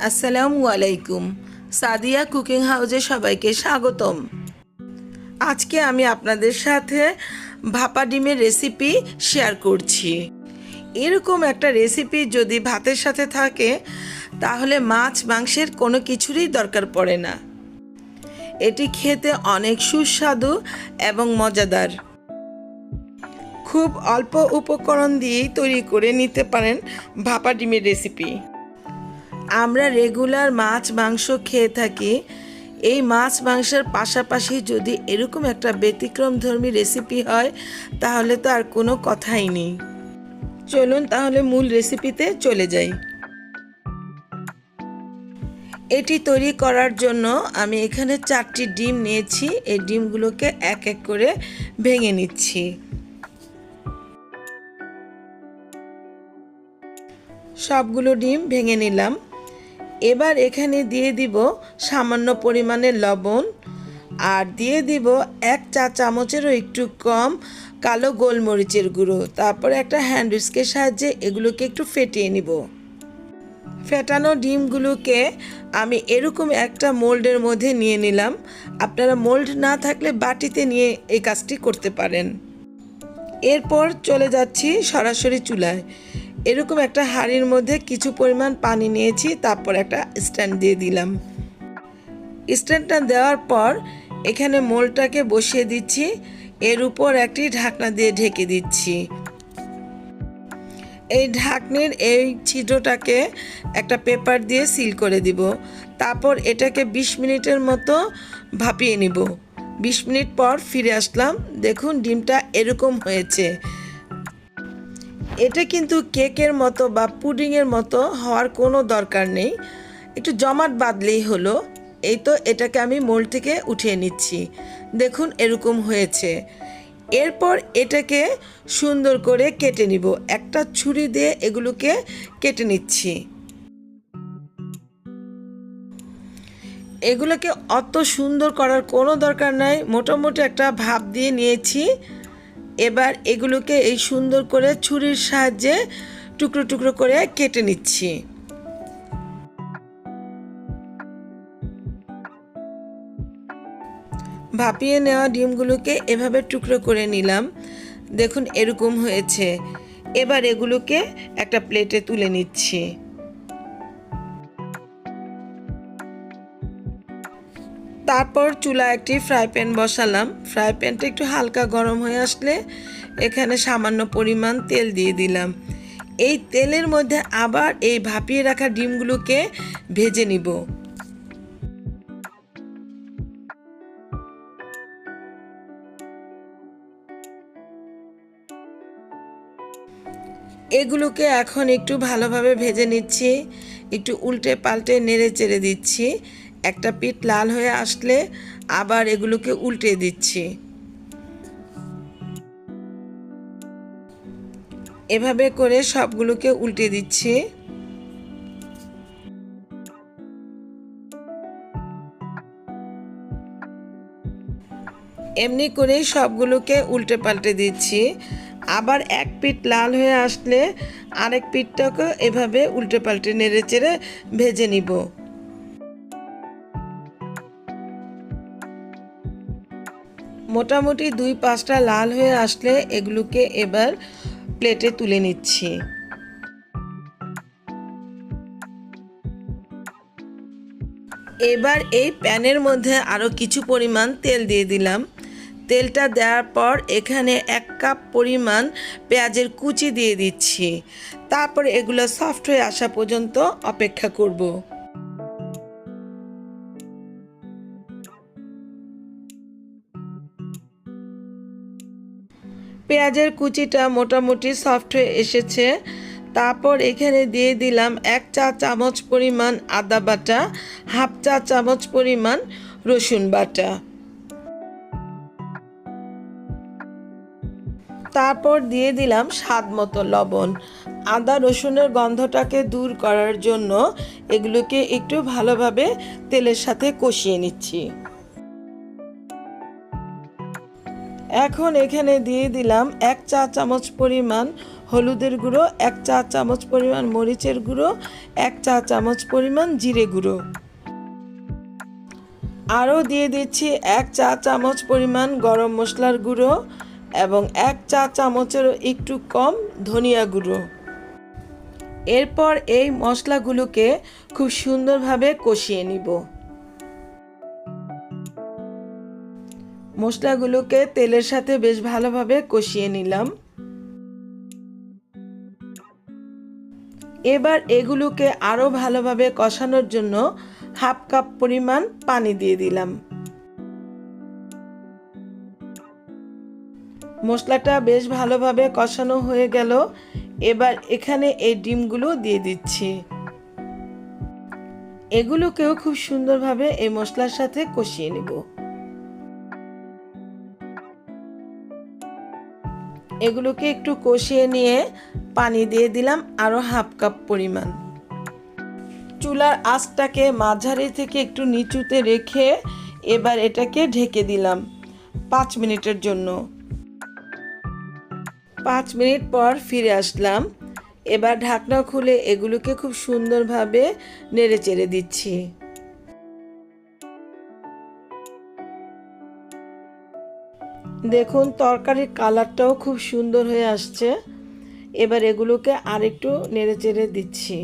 আসসালামু আলাইকুম। সাদিয়া কুকিং হাউসে সবাইকে স্বাগতম। আজকে আমি আপনাদের সাথে ভাপা ডিমের রেসিপি শেয়ার করছি। এরকম একটা রেসিপি যদি ভাতের সাথে থাকে, তাহলে মাছ মাংসের কোনো কিছুরই দরকার পড়ে না। এটি খেতে অনেক সুস্বাদু এবং মজাদার। খুব অল্প উপকরণ দিয়েই তৈরি করে নিতে পারেন ভাপা ডিমের রেসিপি। আমরা রেগুলার মাছ, মাংস খেয়ে থাকি। এই মাছ, মাংসের পাশাপাশি যদি এরকম একটা ব্যতিক্রমধর্মী রেসিপি হয়, তাহলে তো আর কোনো কথাই নেই। চলুন তাহলে মূল রেসিপিতে চলে যাই। এটি তৈরি করার জন্য আমি এখানে চারটি ডিম নিয়েছি। এই ডিমগুলোকে এক এক করে ভেঙে নিচ্ছি। সবগুলো ডিম ভেঙে নিলাম। এবার এখানে দিয়ে দিব সামান্য পরিমাণে লবণ আর দিয়ে দিব এক চা চামচেরও একটু কম কালো গোলমরিচের গুঁড়ো। তারপরে একটা হ্যান্ড উইস্কের সাহায্যে এগুলোকে একটু ফেটিয়ে নিব। ফেটানো ডিমগুলোকে আমি এরকম একটা মোল্ডের মধ্যে নিয়ে নিলাম। আপনারা মোল্ড না থাকলে বাটিতে নিয়ে এই কাজটি করতে পারেন। এরপর চলে যাচ্ছি সরাসরি চুলায়। এরকম একটা হাঁড়ির মধ্যে কিছু পরিমাণ পানি নিয়েছি, তারপর একটা স্ট্যান্ড দিয়ে দিলাম। স্ট্যান্ডটা দেওয়ার পর এখানে মোলটাকে বসিয়ে দিচ্ছি, এর উপর একটি ঢাকনা দিয়ে ঢেকে দিচ্ছি। এই ঢাকনির এই ছিদ্রটাকে একটা পেপার দিয়ে সিল করে দিব, তারপর এটাকে ২০ মিনিটের মতো ভাপিয়ে নিব। ২০ মিনিট পর ফিরে আসলাম, দেখুন ডিমটা এরকম হয়েছে। এটা কিন্তু কেকের মতো বা পুডিংয়ের মতো হওয়ার কোনো দরকার নেই। একটু জমাট বাঁধলেই হলো। এই তো এটাকে আমি মোল থেকে উঠিয়ে নিচ্ছি। দেখুন, এরকম হয়েছে। এরপর এটাকে সুন্দর করে কেটে নিব। একটা ছুরি দিয়ে এগুলোকে কেটে নিচ্ছি। এগুলোকে অত সুন্দর করার কোনো দরকার নাই। মোটামুটি একটা ভাব দিয়ে নিয়েছি। এবার এগুলোকে এই সুন্দর করে ছুরির সাহায্যে টুকরো টুকরো করে কেটে নিচ্ছি। ভাপিয়ে নেওয়া ডিমগুলোকে এভাবে টুকরো করে নিলাম। দেখুন এরকম হয়েছে। এবার এগুলোকে একটা প্লেটে তুলে নিচ্ছি। তারপর চুলা একটি ফ্রাই প্যান বসালাম। ফ্রাই প্যানটা একটু হালকা গরম হয়ে আসলে এখানে সামান্য পরিমাণ তেল দিয়ে দিলাম। এই তেলের মধ্যে আবার এই ভাপিয়ে রাখা ডিমগুলোকে ভেজে নিব। এগুলোকে এখন একটু ভালোভাবে ভেজে নিচ্ছি। একটু উল্টে পাল্টে নেড়ে চেড়ে দিচ্ছি। একটা পিঠ লাল হয়ে আসলে আবার এগুলোকে উল্টে দিচ্ছি। এভাবে করে সবগুলোকে উল্টে দিচ্ছি। এমনি করেই সবগুলোকে উল্টে পাল্টে দিচ্ছি। আবার এক পিঠ লাল হয়ে আসলে আরেক পিঠটাকে এভাবে উল্টে পাল্টে নেড়ে চেড়ে ভেজে নিব। মোটামুটি দুই পাঁচটা লাল হয়ে আসলে এগুলোকে এবার প্লেটে তুলে নিচ্ছি। এবার এই প্যানের মধ্যে আরও কিছু পরিমাণ তেল দিয়ে দিলাম। তেলটা দেওয়ার পর এখানে এক কাপ পরিমাণ পেঁয়াজের কুচি দিয়ে দিচ্ছি। তারপর এগুলো সফট হয়ে আসা পর্যন্ত অপেক্ষা করব। পেঁয়াজের কুচিটা মোটামুটি সফট হয়ে এসেছে। তারপর এখানে দিয়ে দিলাম এক চা চামচ পরিমাণ আদা বাটা, হাফ চা চামচ পরিমাণ রসুন বাটা। তারপর দিয়ে দিলাম স্বাদ মতো লবণ। আদা রসুনের গন্ধটাকে দূর করার জন্য এগুলোকে একটু ভালোভাবে তেলের সাথে কষিয়ে নিচ্ছি। এখন এখানে দিয়ে দিলাম এক চা চামচ পরিমাণ হলুদের গুঁড়ো, এক চা চামচ পরিমাণ মরিচের গুঁড়ো, এক চা চামচ পরিমাণ জিরে গুঁড়ো। আরও দিয়ে দিচ্ছি এক চা চামচ পরিমাণ গরম মশলার গুঁড়ো এবং এক চা চামচেরও একটু কম ধনিয়া গুঁড়ো। এরপর এই মশলাগুলোকে খুব সুন্দরভাবে কষিয়ে নিব। মশলাগুলোকে তেলের সাথে বেশ ভালোভাবে কষিয়ে নিলাম। এবার এগুলোকে আরও ভালোভাবে কষানোর জন্য হাফ কাপ পরিমাণ পানি দিয়ে দিলাম। মশলাটা বেশ ভালোভাবে কষানো হয়ে গেল। এবার এখানে এই ডিমগুলো দিয়ে দিচ্ছি। এগুলোকেও খুব সুন্দরভাবে এই মশলার সাথে কষিয়ে নেব। এগুলোকে একটু কষিয়ে নিয়ে পানি দিয়ে দিলাম আরও হাফ কাপ পরিমাণ। চুলার আঁচটাকে মাঝারি থেকে একটু নিচুতে রেখে এবার এটাকে ঢেকে দিলাম পাঁচ মিনিটের জন্য। পাঁচ মিনিট পর ফিরে আসলাম। এবার ঢাকনা খুলে এগুলোকে খুব সুন্দরভাবে নেড়ে চেড়ে দিচ্ছি। দেখুন, তরকারির কালারটাও খুব সুন্দর হয়ে আসছে। এবার এগুলোকে আরেকটু নেড়ে চেড়ে দিচ্ছি।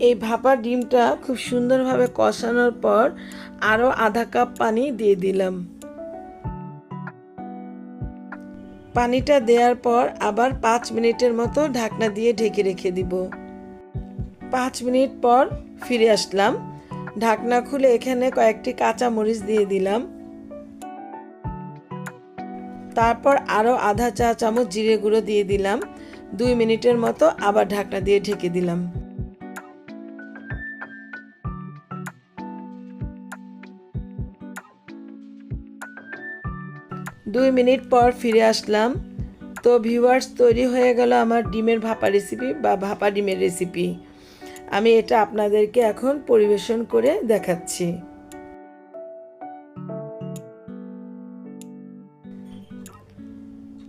এই ভাপা ডিমটা খুব সুন্দরভাবে কষানোর পর আরও আধা কাপ পানি দিয়ে দিলাম। পানিটা দেওয়ার পর আবার পাঁচ মিনিটের মতো ঢাকনা দিয়ে ঢেকে রেখে দিব। পাঁচ মিনিট পর ফিরে আসলাম। ঢাকনা খুলে এখানে কয়েকটি কাঁচা মরিচ দিয়ে দিলাম। তারপর আরও আধা চা চামচ জিরে গুঁড়ো দিয়ে দিলাম। দুই মিনিটের মতো আবার ঢাকনা দিয়ে ঢেকে দিলাম। দুই মিনিট পর ফিরে আসলাম। তো ভিউয়ার্স, তৈরি হয়ে গেল আমার ডিমের ভাপা রেসিপি বা ভাপা ডিমের রেসিপি আমি এটা আপনাদেরকে এখন পরিবেশন করে দেখাচ্ছি।